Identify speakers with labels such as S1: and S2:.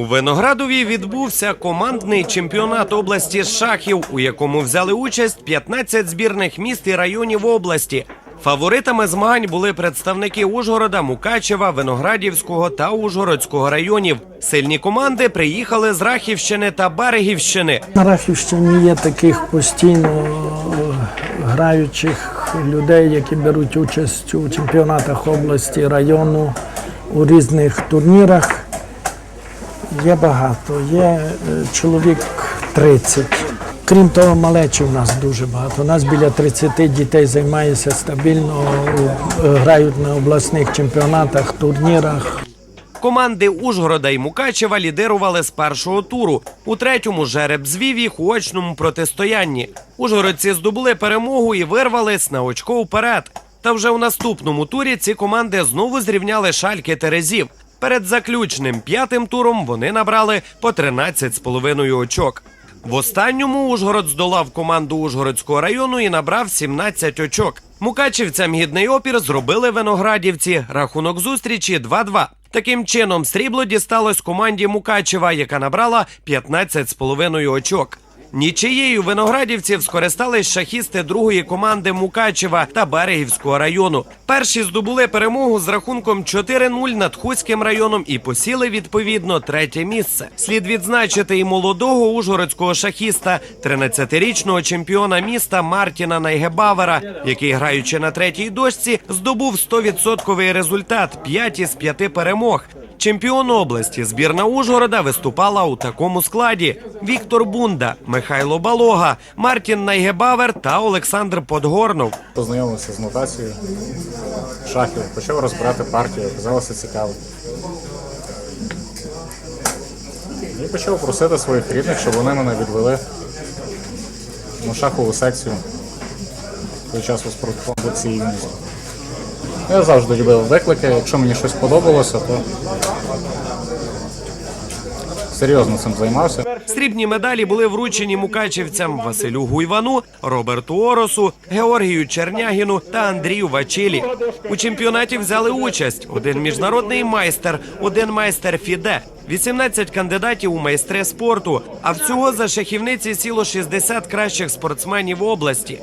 S1: У Виноградові відбувся командний чемпіонат області шахів, у якому взяли участь 15 збірних міст і районів області. Фаворитами змагань були представники Ужгорода, Мукачева, Виноградівського та Ужгородського районів. Сильні команди приїхали з Рахівщини та Берегівщини.
S2: На Рахівщині є таких постійно е, граючих людей, які беруть участь у чемпіонатах області, району, у різних турнірах. Є багато, є е, чоловік 30. Крім того, малечі у нас дуже багато. У нас біля 30 дітей займається стабільно, е, грають на обласних чемпіонатах, турнірах.
S1: Команди Ужгорода і Мукачева лідирували з першого туру. У третьому жереб звів їх у очному протистоянні. Ужгородці здобули перемогу і вирвались на очко вперед. Та вже у наступному турі ці команди знову зрівняли шальки Терезів. Перед заключним п'ятим туром вони набрали по 13,5 очок. В останньому Ужгород здолав команду Ужгородського району і набрав 17 очок. Мукачівцям гідний опір зробили виноградівці. Рахунок зустрічі 2-2. Таким чином, срібло дісталось команді Мукачева, яка набрала 15,5 очок. Нічиєю виноградівців скористались шахісти другої команди Мукачева та Берегівського району. Перші здобули перемогу з рахунком 4-0 над Хуським районом і посіли відповідно третє місце. Слід відзначити і молодого ужгородського шахіста, 13-річного чемпіона міста Мартіна Найгебавера, який, граючи на третій дошці, здобув 100% результат 5 із 5 перемог. Чемпіон області збірна Ужгорода виступала у такому складі: Віктор Бунда, Михайло Балога, Мартін Найгебавер та Олександр Подгорнов.
S3: Познайомився з нотацією шахів, почав розбирати партію, оказалося цікаво. І почав просити своїх рідних, щоб вони мене відвели на шахову секцію той час у «Юність». Я завжди любив виклики. Якщо мені щось подобалося, то серйозно цим займався.
S1: Срібні медалі були вручені мукачівцям Василю Гуйвану, Роберту Оросу, Георгію Чернягіну та Андрію Вачилі. У чемпіонаті взяли участь один міжнародний майстер, один майстер Фіде, 18 кандидатів у майстри спорту. А всього за шахівниці сіло 60 кращих спортсменів області.